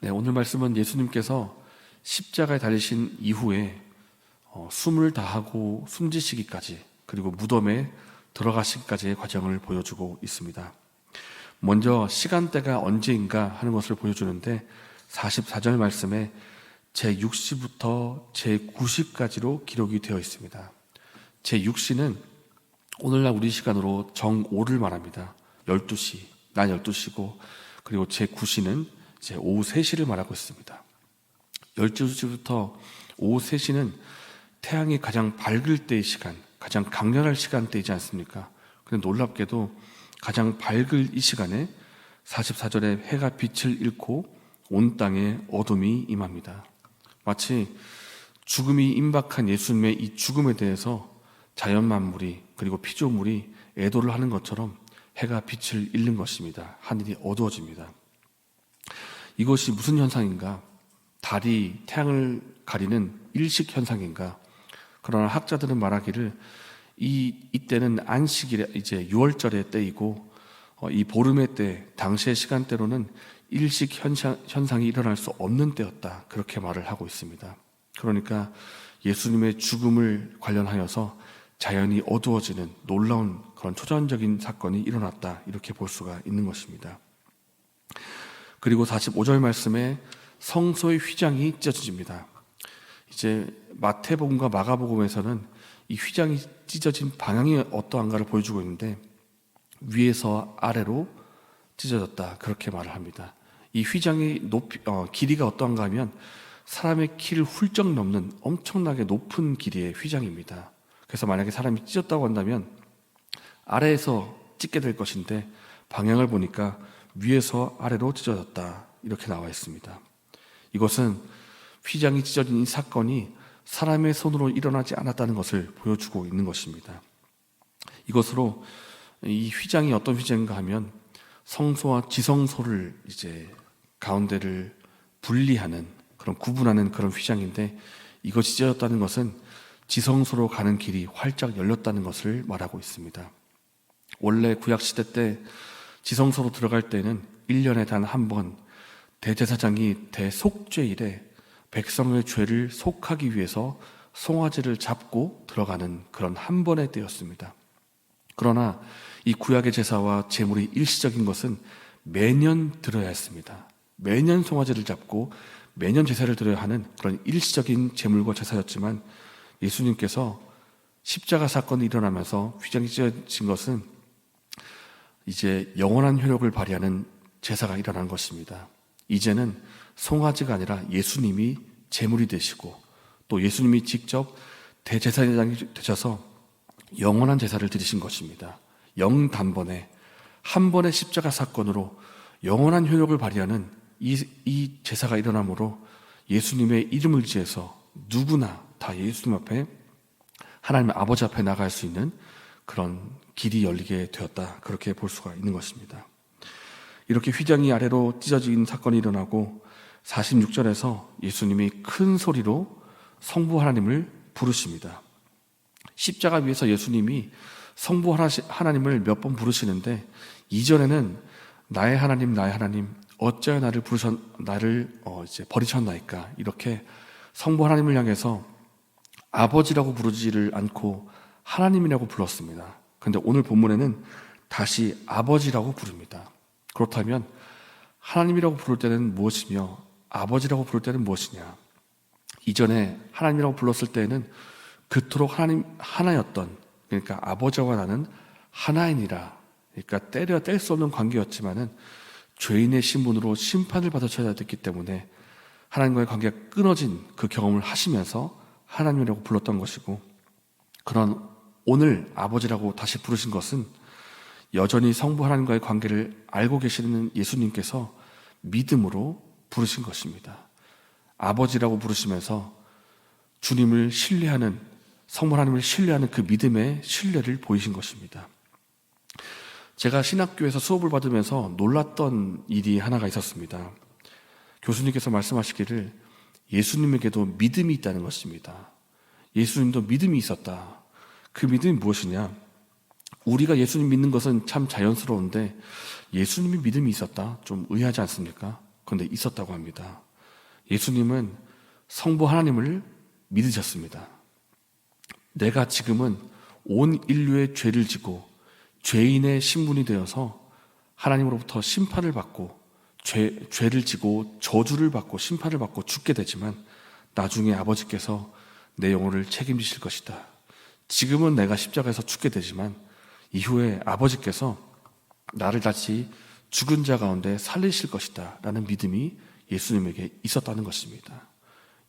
네, 오늘 말씀은 예수님께서 십자가에 달리신 이후에 어, 숨을 다하고 숨지시기까지 그리고 무덤에 들어가시기까지의 과정을 보여주고 있습니다. 먼저 시간대가 언제인가 하는 것을 보여주는데 44절 말씀에 제6시부터 제9시까지로 기록이 되어 있습니다. 제6시는 오늘날 우리 시간으로 정5를 말합니다. 12시, 난 12시고 그리고 제9시는 이제 오후 3시를 말하고 있습니다. 12시부터 오후 3시는 태양이 가장 밝을 때의 시간, 가장 강렬할 시간대이지 않습니까? 근데 놀랍게도 가장 밝을 이 시간에 44절에 해가 빛을 잃고 온 땅에 어둠이 임합니다. 마치 죽음이 임박한 예수님의 이 죽음에 대해서 자연 만물이 그리고 피조물이 애도를 하는 것처럼 해가 빛을 잃는 것입니다. 하늘이 어두워집니다. 이것이 무슨 현상인가? 달이 태양을 가리는 일식 현상인가? 그러나 학자들은 말하기를 이 이때는 안식일에 이제 6월절의 때이고 어, 이 보름의 때 당시의 시간대로는 일식 현상, 현상이 일어날 수 없는 때였다 그렇게 말을 하고 있습니다. 그러니까 예수님의 죽음을 관련하여서 자연이 어두워지는 놀라운 그런 초전적인 사건이 일어났다 이렇게 볼 수가 있는 것입니다. 그리고 45절 말씀에 성소의 휘장이 찢어집니다. 이제 마태복음과 마가복음에서는 이 휘장이 찢어진 방향이 어떠한가를 보여주고 있는데 위에서 아래로 찢어졌다 그렇게 말을 합니다. 이 휘장의 높이 어, 길이가 어떠한가 하면 사람의 키를 훌쩍 넘는 엄청나게 높은 길이의 휘장입니다. 그래서 만약에 사람이 찢었다고 한다면 아래에서 찢게 될 것인데 방향을 보니까 위에서 아래로 찢어졌다 이렇게 나와 있습니다. 이것은 휘장이 찢어진 이 사건이 사람의 손으로 일어나지 않았다는 것을 보여주고 있는 것입니다. 이것으로 이 휘장이 어떤 휘장인가 하면 성소와 지성소를 이제 가운데를 분리하는 그런 구분하는 그런 휘장인데 이것이 찢어졌다는 것은 지성소로 가는 길이 활짝 열렸다는 것을 말하고 있습니다. 원래 구약 시대 때 지성소로 들어갈 때는 1년에 단 한 번 대제사장이 대속죄일에 백성의 죄를 속하기 위해서 송아지를 잡고 들어가는 그런 한 번의 때였습니다. 그러나 이 구약의 제사와 제물이 일시적인 것은 매년 들어야 했습니다. 매년 송아지를 잡고 매년 제사를 드려야 하는 그런 일시적인 제물과 제사였지만 예수님께서 십자가 사건이 일어나면서 휘장이 찢어진 것은 이제 영원한 효력을 발휘하는 제사가 일어난 것입니다. 이제는 송아지가 아니라 예수님이 제물이 되시고 또 예수님이 직접 대제사장이 되셔서 영원한 제사를 드리신 것입니다. 영 단번에 한 번의 십자가 사건으로 영원한 효력을 발휘하는 이, 이 제사가 일어나므로 예수님의 이름을 지어서 누구나 다 예수님 앞에 하나님 아버지 앞에 나갈 수 있는 그런 길이 열리게 되었다. 그렇게 볼 수가 있는 것입니다. 이렇게 휘장이 아래로 찢어진 사건이 일어나고 46절에서 예수님이 큰 소리로 성부 하나님을 부르십니다. 십자가 위에서 예수님이 성부 하나님을 몇 번 부르시는데 이전에는 나의 하나님 나의 하나님 어찌하여 나를 부르셨 나를 어 이제 버리셨나이까 이렇게 성부 하나님을 향해서 아버지라고 부르지를 않고 하나님이라고 불렀습니다. 근데 오늘 본문에는 다시 아버지라고 부릅니다. 그렇다면 하나님이라고 부를 때는 무엇이며 아버지라고 부를 때는 무엇이냐? 이전에 하나님이라고 불렀을 때에는 그토록 하나님 하나였던 그러니까 아버지와 나는 하나이니라. 그러니까 때려 뗄 수 없는 관계였지만은 죄인의 신분으로 심판을 받아쳐야 됐기 때문에 하나님과의 관계가 끊어진 그 경험을 하시면서 하나님이라고 불렀던 것이고 그런 오늘 아버지라고 다시 부르신 것은 여전히 성부 하나님과의 관계를 알고 계시는 예수님께서 믿음으로 부르신 것입니다. 아버지라고 부르시면서 주님을 신뢰하는 성부 하나님을 신뢰하는 그 믿음의 신뢰를 보이신 것입니다. 제가 신학교에서 수업을 받으면서 놀랐던 일이 하나가 있었습니다. 교수님께서 말씀하시기를 예수님에게도 믿음이 있다는 것입니다. 예수님도 믿음이 있었다. 그 믿음이 무엇이냐? 우리가 예수님 믿는 것은 참 자연스러운데 예수님이 믿음이 있었다. 좀 의아하지 않습니까? 그런데 있었다고 합니다. 예수님은 성부 하나님을 믿으셨습니다. 내가 지금은 온 인류의 죄를 지고 죄인의 신분이 되어서 하나님으로부터 심판을 받고 죄, 죄를 지고 저주를 받고 심판을 받고 죽게 되지만 나중에 아버지께서 내 영혼을 책임지실 것이다. 지금은 내가 십자가에서 죽게 되지만 이후에 아버지께서 나를 다시 죽은 자 가운데 살리실 것이다. 라는 믿음이 예수님에게 있었다는 것입니다.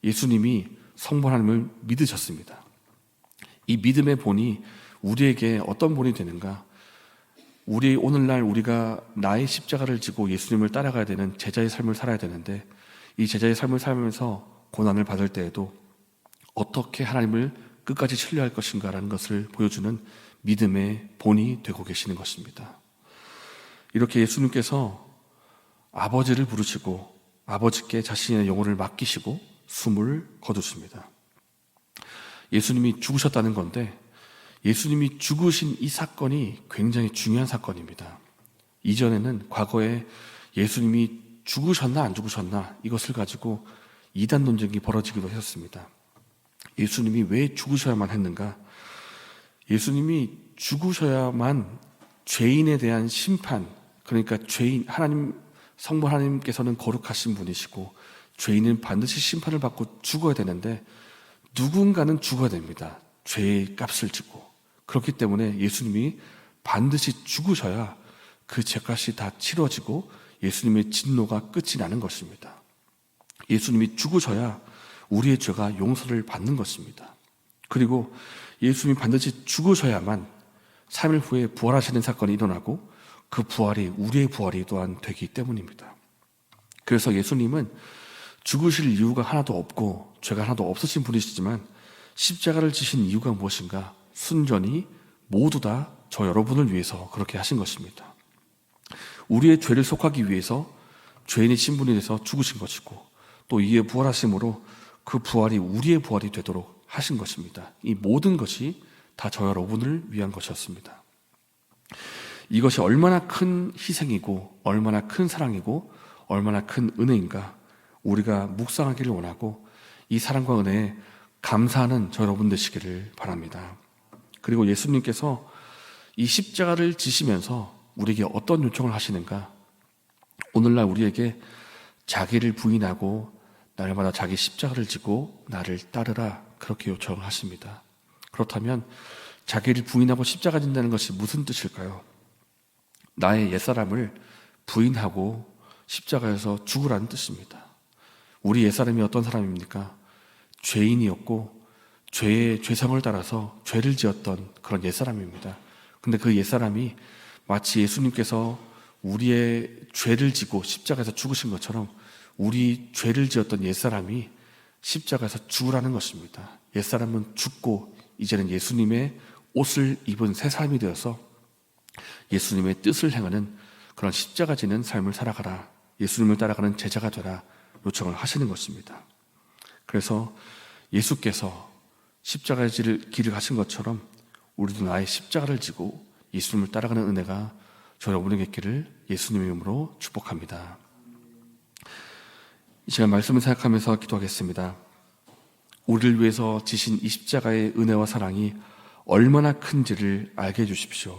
예수님이 성부 하나님을 믿으셨습니다. 이 믿음의 본이 우리에게 어떤 본이 되는가? 우리 오늘날 우리가 나의 십자가를 지고 예수님을 따라가야 되는 제자의 삶을 살아야 되는데 이 제자의 삶을 살면서 고난을 받을 때에도 어떻게 하나님을 끝까지 신뢰할 것인가라는 것을 보여주는 믿음의 본이 되고 계시는 것입니다. 이렇게 예수님께서 아버지를 부르시고 아버지께 자신의 영혼을 맡기시고 숨을 거두십니다. 예수님이 죽으셨다는 건데 예수님이 죽으신 이 사건이 굉장히 중요한 사건입니다. 이전에는 과거에 예수님이 죽으셨나 안 죽으셨나 이것을 가지고 이단 논쟁이 벌어지기도 했었습니다. 예수님이 왜 죽으셔야만 했는가? 예수님이 죽으셔야만 죄인에 대한 심판, 그러니까 죄인, 하나님, 성부 하나님께서는 거룩하신 분이시고, 죄인은 반드시 심판을 받고 죽어야 되는데, 누군가는 죽어야 됩니다. 죄의 값을 지고. 그렇기 때문에 예수님이 반드시 죽으셔야 그 죄값이 다 치러지고 예수님의 진노가 끝이 나는 것입니다. 예수님이 죽으셔야 우리의 죄가 용서를 받는 것입니다. 그리고 예수님이 반드시 죽으셔야만 3일 후에 부활하시는 사건이 일어나고 그 부활이 우리의 부활이 또한 되기 때문입니다. 그래서 예수님은 죽으실 이유가 하나도 없고 죄가 하나도 없으신 분이시지만 십자가를 지신 이유가 무엇인가? 순전히 모두 다 저 여러분을 위해서 그렇게 하신 것입니다. 우리의 죄를 속하기 위해서 죄인의 신분이 돼서 죽으신 것이고 또 이에 부활하심으로 그 부활이 우리의 부활이 되도록 하신 것입니다. 이 모든 것이 다 저 여러분을 위한 것이었습니다. 이것이 얼마나 큰 희생이고 얼마나 큰 사랑이고 얼마나 큰 은혜인가 우리가 묵상하기를 원하고 이 사랑과 은혜에 감사하는 저 여러분 되시기를 바랍니다. 그리고 예수님께서 이 십자가를 지시면서 우리에게 어떤 요청을 하시는가? 오늘날 우리에게 자기를 부인하고 날마다 자기 십자가를 지고 나를 따르라 그렇게 요청을 하십니다. 그렇다면 자기를 부인하고 십자가 진다는 것이 무슨 뜻일까요? 나의 옛사람을 부인하고 십자가에서 죽으라는 뜻입니다. 우리 옛사람이 어떤 사람입니까? 죄인이었고 죄의 죄성을 따라서 죄를 지었던 그런 옛사람입니다. 근데 그 옛사람이 마치 예수님께서 우리의 죄를 지고 십자가에서 죽으신 것처럼 우리 죄를 지었던 옛사람이 십자가에서 죽으라는 것입니다. 옛사람은 죽고 이제는 예수님의 옷을 입은 새 사람이 되어서 예수님의 뜻을 행하는 그런 십자가 지는 삶을 살아가라. 예수님을 따라가는 제자가 되라. 요청을 하시는 것입니다. 그래서 예수께서 십자가의 길을 가신 것처럼 우리도 나의 십자가를 지고 예수님을 따라가는 은혜가 저 여러분에게 있기를 예수님의 이름으로 축복합니다. 이 시간 말씀을 생각하면서 기도하겠습니다. 우리를 위해서 지신 이 십자가의 은혜와 사랑이 얼마나 큰지를 알게 해주십시오.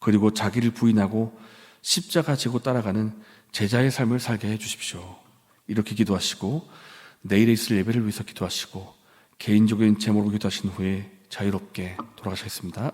그리고 자기를 부인하고 십자가 지고 따라가는 제자의 삶을 살게 해주십시오. 이렇게 기도하시고 내일에 있을 예배를 위해서 기도하시고 개인적인 제목으로 기도하신 후에 자유롭게 돌아가시겠습니다.